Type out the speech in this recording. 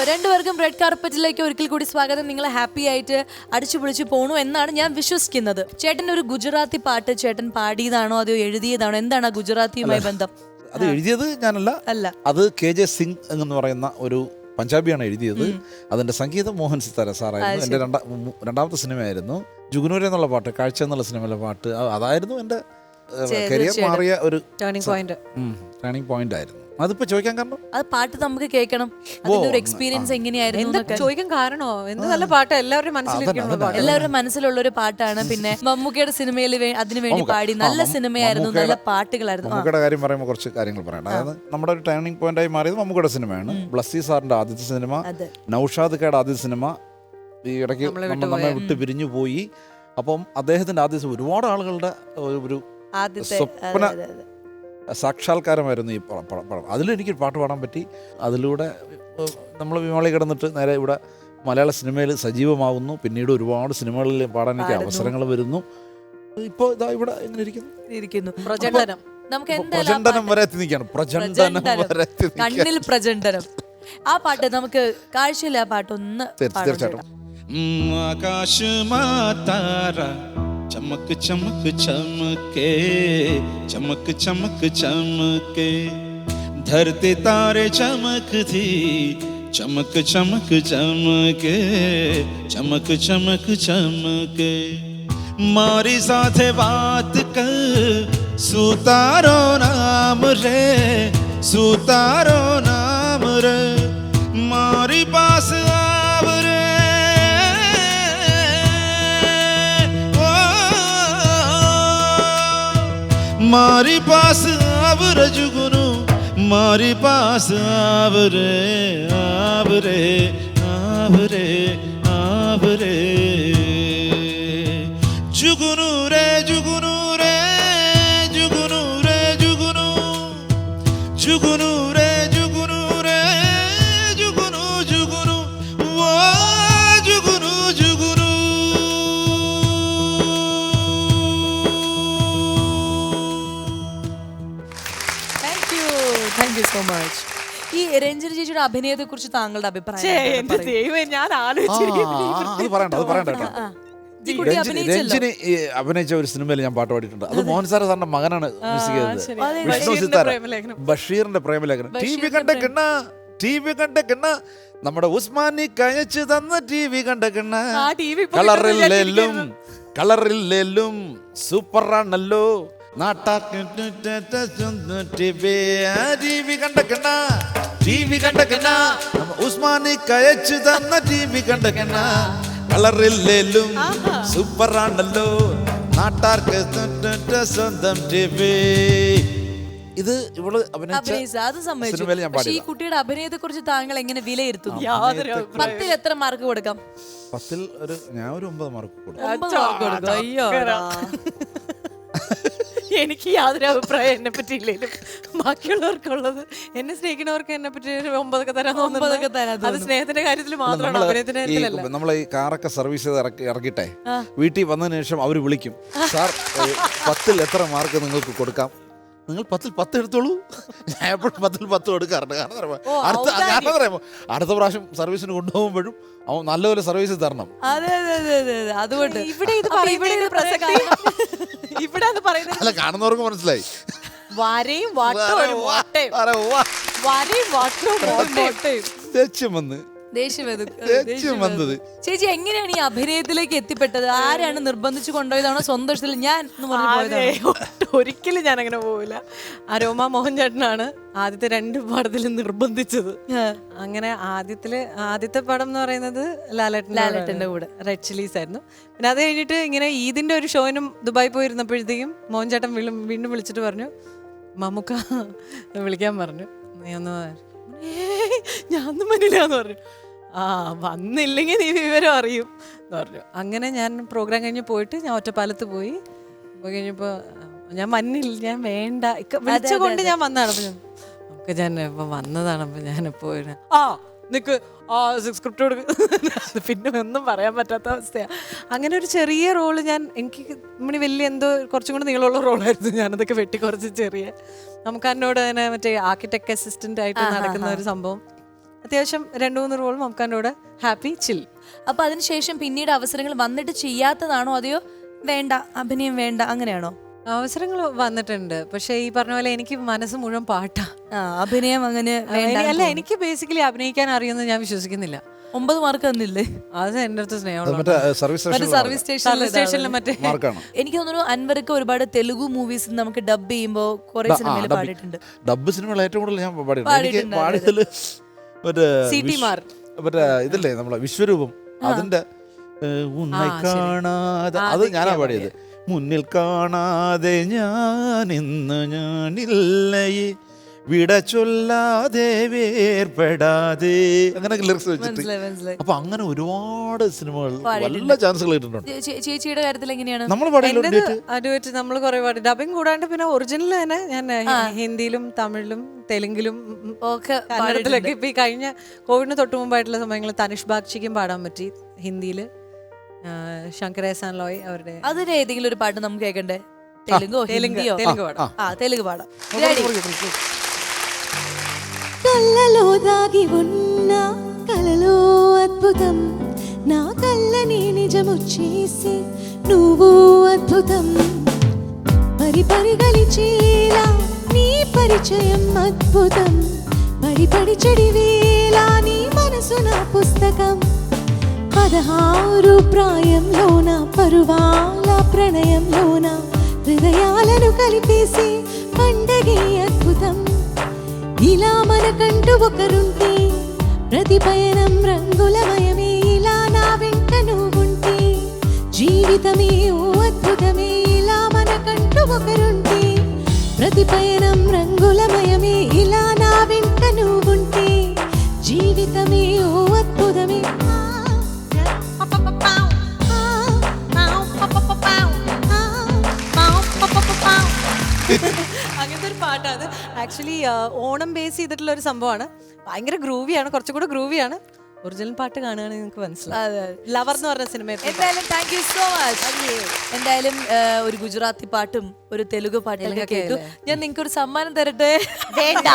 രണ്ടുപേർക്കും റെഡ് കാർപ്പറ്റിലേക്ക് ഒരിക്കൽ കൂടി സ്വാഗതം. നിങ്ങൾ ഹാപ്പി ആയിട്ട് അടിച്ചു പൊളിച്ചു പോണു എന്നാണ് ഞാൻ വിശ്വസിക്കുന്നത്. ചേട്ടൻ ഒരു ഗുജറാത്തി പാട്ട് ചേട്ടൻ പാടിയതാണോ? അതോ എഴുതിയതാണോ? എന്താണ് ആ ഗുജറാത്തിയുമായി ബന്ധം? അത് എഴുതിയത് ഞാനല്ല. അല്ല. അത് കെ ജെ സിംഗ് എന്ന് പറയുന്ന ഒരു പഞ്ചാബിയാണ് എഴുതിയത്. അതിന്റെ സംഗീതം മോഹൻ സിത്താര സാറായിരുന്നു. എന്റെ രണ്ടാ മു- രണ്ടാമത്തെ സിനിമയായിരുന്നു. ജുഗനൂര് എന്നുള്ള പാട്ട് കാഴ്ച എന്നുള്ള സിനിമയിലെ പാട്ട്. അതായിരുന്നു എന്റെ കരിയർ മാറിയ ഒരു ടേണിംഗ് പോയിന്റ് ടേണിംഗ് പോയിന്റ് ആയിരുന്നു. അതിപ്പോ ചോദിക്കാൻ കാരണം? അത് പാട്ട് നമുക്ക് കേൾക്കണം. അതിന്റെ ഒരു എക്സ്പീരിയൻസ് എങ്ങനെയായിരുന്നു എന്താ ചോദിക്കാൻ കാരണോ? എന്ത് നല്ല പാട്ട്? എല്ലാവരുടെയും മനസ്സിലിരിക്കുന്ന പാട്ട് എല്ലാവരുടെ മനസ്സിലുള്ള ഒരു പാട്ടാണ്. പിന്നെ മമ്മൂക്കയുടെ സിനിമയിൽ അതിനു വേണ്ടി പാടി നല്ല സിനിമയായിരുന്നു. നല്ല പാട്ടുകളായിരുന്നു. മമ്മൂക്കയുടെ കാര്യം പറയുമ്പോൾ കുറച്ച് കാര്യങ്ങൾ പറയണം അതായത് നമ്മുടെ ഒരു ടേണിംഗ് പോയിന്റ് ആയി മാറിയത് മമ്മൂക്കയുടെ സിനിമയാണ്. ബ്ലസ്സി സാറിന്റെ ആദ്യത്തെ സിനിമ നൗഷാദ് ഖയുടെ ആദ്യ സിനിമ ഈ ഇടയ്ക്ക് നമ്മ- വിട്ട് പിരിഞ്ഞു പോയി. അപ്പം അദ്ദേഹത്തിന്റെ ആദ്യ ഒരുപാട് ആളുകളുടെ ഒരു- സ്വപ്ന. സാക്ഷാത്കാരമായിരുന്നു ഈ പടം. അതിലെനിക്ക് പാട്ട് പാടാൻ പറ്റി. അതിലൂടെ നമ്മൾ വിമാളി കിടന്നിട്ട് നേരെ ഇവിടെ മലയാള സിനിമയിൽ സജീവമാകുന്നു പിന്നീട് ഒരുപാട് സിനിമകളിൽ പാടാൻ എനിക്ക് അവസരങ്ങൾ വരുന്നു. ഇപ്പോൾ ഇതാ ഇവിടെ എങ്ങനെ ഇരിക്കുന്നു. പ്രചണ്ഡനം. പ്രചണ്ഡനം വരെ എത്തി നിൽക്കുകയാണ് പ്രചണ്ഡനം. വരെ കണ്ണിൽ പ്രചണ്ഡനം. ആ പാട്ട് നമുക്ക് കാഴ്ചയില്ല ആ പാട്ടൊന്ന് തീർച്ചയായിട്ടും. ആകാശമാ താര चमक चमक, चमके, चमक चमक, चमके। धरती तारे चमक थी, चमक चमक, चमके, चमक चमक, चमके। मारी साथे बात कर, सुतारो नाम रे, सुतारो नाम रे। મારી પાસ આવ રજગુરુ મારી પાસ આવ રે આવ રે આવ રે આવ રે જુગુરુ રે જુગુરુ રે જુગુરુ રે જુગુરુ જુગુરુ താങ്ക് യു സോ മച്ച് ഈ രഞ്ജന ചേച്ചിയുടെ അഭിനയത്തെ കുറിച്ച് താങ്കളുടെ അഭിപ്രായം ഛേ? എന്റെ. ഞാൻ ആ, ആലോചിച്ചിരിക്കുന്നു ആ, അത് പറയണ്ട അത് പറയണ്ട കേട്ടോ. രഞ്ജിനി അഭിനയിച്ചല്ലോ? രഞ്ജിനി ഈ അഭിനയിച്ച ഒരു സിനിമയിൽ ഞാൻ പാട്ട് പാടിയിട്ടുണ്ട്. അത് മോഹൻ സാറ സാറിന്റെ മകനാണ് മ്യൂസിക് ചെയ്തത്. ശരി. അതെ, വിഷ്ണു ബഷീറിന്റെ സിത്താര പ്രേമലേഖനം. ബഷീറിന്റെ പ്രേമലേഖനം. ടി വി കണ്ട കിണ്ണ ടി വി കണ്ട കിണ്ണ. നമ്മുടെ ഉസ്മാനി കയച്ചു തന്ന ടി വി കണ്ട കിണ്ണ. ആ TV ഇപ്പൊ കളറില്ലെല്ലും കിട്ടുന്നില്ല കളറില്ലെല്ലും സൂപ്പർ ആണല്ലോ ടി വി കണ്ട കിണ്ണ ടി വി കണ്ട കിണ്ണ ഉസ്മാനി കയച്ചു തന്ന ടിവി കണ്ടക്കണ്ണ. കളറില്ലേലും സൂപ്പറാണല്ലോ. കളറില്ലെല്ലും സൂപ്പർ ആണല്ലോ നാട്ടാർക്ക് സ്വന്തം ടിവി ഇത് ഇവൾ അഭിനയിച്ച ഈ കുട്ടിയുടെ അഭിനയത്തെ കുറിച്ച് താങ്കൾ എങ്ങനെ വിലയിരുത്തും? പത്തിൽ എത്ര മാർക്ക് കൊടുക്കാം? പത്തിൽ ഒരു ഞാൻ ഒരു ഒമ്പത് മാർക്ക് കൊടുക്കും. ഒമ്പത് മാർക്ക് കൊടുക്കും. അയ്യോ എനിക്ക് യാതൊരു അഭിപ്രായം എന്നെ പറ്റി ഇല്ലെങ്കിലും ബാക്കിയുള്ളവർക്കുള്ളത് എന്നെ സ്നേഹിക്കുന്നവർക്ക് എന്നെ പറ്റി ഒരു ഒമ്പതൊക്കെ തരാൻ ഒമ്പതൊക്കെ തരാം അത് സ്നേഹത്തിന്റെ കാര്യത്തിൽ മാത്രമാണ് നമ്മൾ അഭിനയത്തിന്റെ കാര്യത്തിലല്ല നമ്മളെ ഈ കാറൊക്കെ സർവീസ് ചെയ്ത് ഇറക്കി ഇറക്കിട്ടെ. വീട്ടിൽ വന്നതിന് ശേഷം അവർ വിളിക്കും. സാർ പത്തിൽ എത്ര മാർക്ക് നിങ്ങൾക്ക് കൊടുക്കാം? നിങ്ങൾ പത്തിൽ പത്ത് എടുത്തോളൂ. ഞാൻ എപ്പോഴും പത്തിൽ പത്ത് കൊടുക്കാറുണ്ട് കാരണം അറിയുമോ? അടുത്ത കാരണം അടുത്ത പ്രാവശ്യം സർവീസിന് കൊണ്ടുപോകുമ്പോഴും അവൻ നല്ലപോലെ സർവീസ് തരണം. അതെ അതെ അതെ അതെ അതെ. അതുകൊണ്ട് ഇവിടെ ഇത് ഇവിടെ ഇത് പ്രസക്തി. ഇവിടെ അത് പറയുന്നത് അല്ല കാണുന്നവർക്ക് മനസ്സിലായി. വരയും വട്ടവും. വരയും വട്ടവും ദേഷ്യം വന്ന്. ദേഷ്യം വരും. ദേഷ്യം ദേഷ്യം വന്നത്. ചേച്ചി എങ്ങനെയാണ് ഈ അഭിനയത്തിലേക്ക് എത്തിപ്പെട്ടത് ആരാണ് നിർബന്ധിച്ചു കൊണ്ടുപോയതാണോ സ്വന്തം ഇഷ്ടത്തിൽ ഞാൻ എന്ന് പറഞ്ഞു അതെ, പോയതാണോ ഒട്ടും ഒരിക്കലും ഞാൻ അങ്ങനെ പോവില്ല അരോമ മോഹൻ ചേട്ടനാണ് ആദ്യത്തെ രണ്ട് പാടത്തിലും നിർബന്ധിച്ചത് ആ. അങ്ങനെ ആദ്യത്തിൽ ആദ്യത്തെ പടം എന്ന് പറയുന്നത് ലാലേട്ടന്റെ ലാലേട്ടന്റെ കൂടെ. റെഡ് ചില്ലീസ് ആയിരുന്നു പിന്നെ അത് കഴിഞ്ഞിട്ട് ഇങ്ങനെ ഈദിന്റെ ഒരു ഷോയിനും ദുബായി പോയിരുന്നപ്പോഴത്തേക്കും മോഹൻ ചേട്ടൻ വീണ്ടും വീണ്ടും വിളിച്ചിട്ട് പറഞ്ഞു മമ്മൂക്ക വിളിക്കാൻ പറഞ്ഞു നീ ഒന്ന് വാ." "ഏയ്, ഞാൻ ഒന്നും പറഞ്ഞു ആ വന്നില്ലെങ്കിൽ നീ വിവരം അറിയും എന്ന് പറഞ്ഞു. അങ്ങനെ ഞാൻ പ്രോഗ്രാം കഴിഞ്ഞ് പോയിട്ട് ഞാൻ ഒറ്റപ്പാലത്ത് പോയി. പോയി കഴിഞ്ഞപ്പോൾ ഞാൻ മഞ്ഞില്ല ഞാൻ വേണ്ട. വിളിച്ചുകൊണ്ട് ഞാൻ വന്നതാണ്. അപ്പം നമുക്ക് ഞാൻ ഇപ്പം വന്നതാണ്. അപ്പം ഞാൻ പോയി ആ നിക്ക് ആ സ്ക്രിപ്റ്റ് കൊടുക്ക്. പിന്നെ ഒന്നും പറയാൻ പറ്റാത്ത അവസ്ഥയാണ് അങ്ങനെ ഒരു ചെറിയ റോൾ ഞാൻ എനിക്ക് നമ്മുടെ വലിയ എന്തോ കുറച്ചും കൂടി നീളമുള്ള റോളായിരുന്നു ഞാനതൊക്കെ വെട്ടി കുറച്ച് ചെറിയ. നമുക്ക് എന്നോട് തന്നെ മറ്റേ ആർക്കിടെക്ട് അസിസ്റ്റന്റ് ആയിട്ട് നടക്കുന്ന ഒരു സംഭവം. അത്യാവശ്യം രണ്ട് മൂന്ന് റോൾ മമ്മൂക്കാന്റെ കൂടെ ഹാപ്പി ചിൽ. അപ്പൊ അതിനുശേഷം പിന്നീട് അവസരങ്ങൾ വന്നിട്ട് ചെയ്യാത്തതാണോ? അതെയോ വേണ്ട അഭിനയം വേണ്ട അങ്ങനെയാണോ? അവസരങ്ങൾ വന്നിട്ടുണ്ട്. പക്ഷേ ഈ പറഞ്ഞ പോലെ എനിക്ക് മനസ്സ് മുഴുവൻ പാട്ടാ. അഭിനയം അങ്ങനെ വേണ്ട അല്ല എനിക്ക് ബേസിക്കലി അഭിനയിക്കാൻ അറിയുമെന്ന് ഞാൻ വിശ്വസിക്കുന്നില്ല. ഒമ്പത് മാർക്ക് തന്നില്ലേ? അത് എന്റെ അടുത്ത് അത് സ്നേഹമുള്ള മറ്റേ സർവീസ് സ്റ്റേഷനിൽ മറ്റേ മാർക്കാണ്. എനിക്ക് തോന്നുന്നു അൻവർക്ക് ഒരുപാട് തെലുഗു മൂവീസ് നമുക്ക് ഡബ് ചെയ്യുമ്പോൾ കുറെ സിനിമയിൽ പാടിയിട്ടുണ്ട്. ഡബ് സിനിമകൾ ഏറ്റവും കൂടുതൽ ഞാൻ പാടിയിട്ടുണ്ട് മറ്റേ. മറ്റേ ഇതില്ലേ നമ്മളെ വിശ്വരൂപം. അതിന്റെ ഉന്നെ കാണാതെ അത് ഞാനാ പാടിയത്. മുന്നിൽ കാണാതെ ഞാൻ ഇന്ന് ഞാനില്ലയേ. വിട ചൊല്ലാതെ വേർപ്പെടാതെ അങ്ങനെ ലിറിക്സ് വെച്ചിട്ട്. അപ്പൊ അങ്ങനെ ഒരുപാട് സിനിമകൾ. നല്ല ചാൻസുകൾ കിട്ടുന്നുണ്ട് ചേച്ചിയുടെ കാര്യത്തിൽ എങ്ങനെയാണ്? നമ്മൾ പാടിയിട്ടുണ്ട് നമ്മൾ കുറെ പാടി. ഡബിങ് കൂടാണ്ട് പിന്നെ ഒറിജിനൽ തന്നെ ഞാൻ ഹിന്ദിയിലും തമിഴിലും തെലുങ്കിലും ഒക്കെ കന്നഡത്തിലൊക്കെ ഇപ്പൊ ഈ കഴിഞ്ഞ കോവിഡിന് തൊട്ട് മുമ്പായിട്ടുള്ള സമയങ്ങളിൽ തനുഷ് ബാഗ്ചിക്കും പാടാൻ പറ്റി ഹിന്ദിയിൽ. ശങ്കർ എഹ്സാൻ ലോയ് അവരുടെ അതിന് ഏതെങ്കിലും ഒരു പാട്ട് നമുക്ക് കേൾക്കണ്ടേ തെലുങ്കോ തെലുങ്ക് ഹിന്ദിയോ? തെലുങ്ക് പാടാം. ആ തെലുങ്ക് പാടാം. కళ్ళలో దాగి ఉన్న కలలో అద్భుతం. నా కళ్ళని నిజము చేసి నువ్వు అద్భుతం. పరి పరిగలిచేలా నీ పరిచయం అద్భుతం. పడి పడి చెడివేలా నీ మనసు నా పుస్తకం. పదహారు ప్రాయంలోన పరువాల ప్రణయంలోన హృదయాలను కలిపేసి పండగే అద్భుతం. ఇలా మనకంటూ ఒకరుంటే ప్రతి పయనం రంగులమయమే ఇలా నా వెంట నువ్వుంటే జీవితమే ఓ అద్భుతమే ఇలా మనకంటూ ఒకరుంటే ప్రతి పయనం రంగులమయమే ఇలా నా వెంట నువ్వు ആക്ച്വലി ഓണം ബേസ് ചെയ്തിട്ടുള്ള ഒരു സംഭവമാണ്. ഭയങ്കര ഗ്രൂവിയാണ് കുറച്ചുകൂടെ ഗ്രൂവിയാണ് ഒറിജിനൽ പാട്ട് കാണുകയാണെങ്കിൽ നിങ്ങൾക്ക് മനസ്സിലാവും. ലവർ എന്ന് പറഞ്ഞ സിനിമ എന്തായാലും താങ്ക് യു സോ മച്ച് എന്തായാലും ഒരു ഗുജറാത്തി പാട്ടും ഒരു തെലുഗു പാട്ടും കേട്ടു. ഞാൻ നിങ്ങൾക്ക് ഒരു സമ്മാനം തരട്ടെ? വേണ്ട.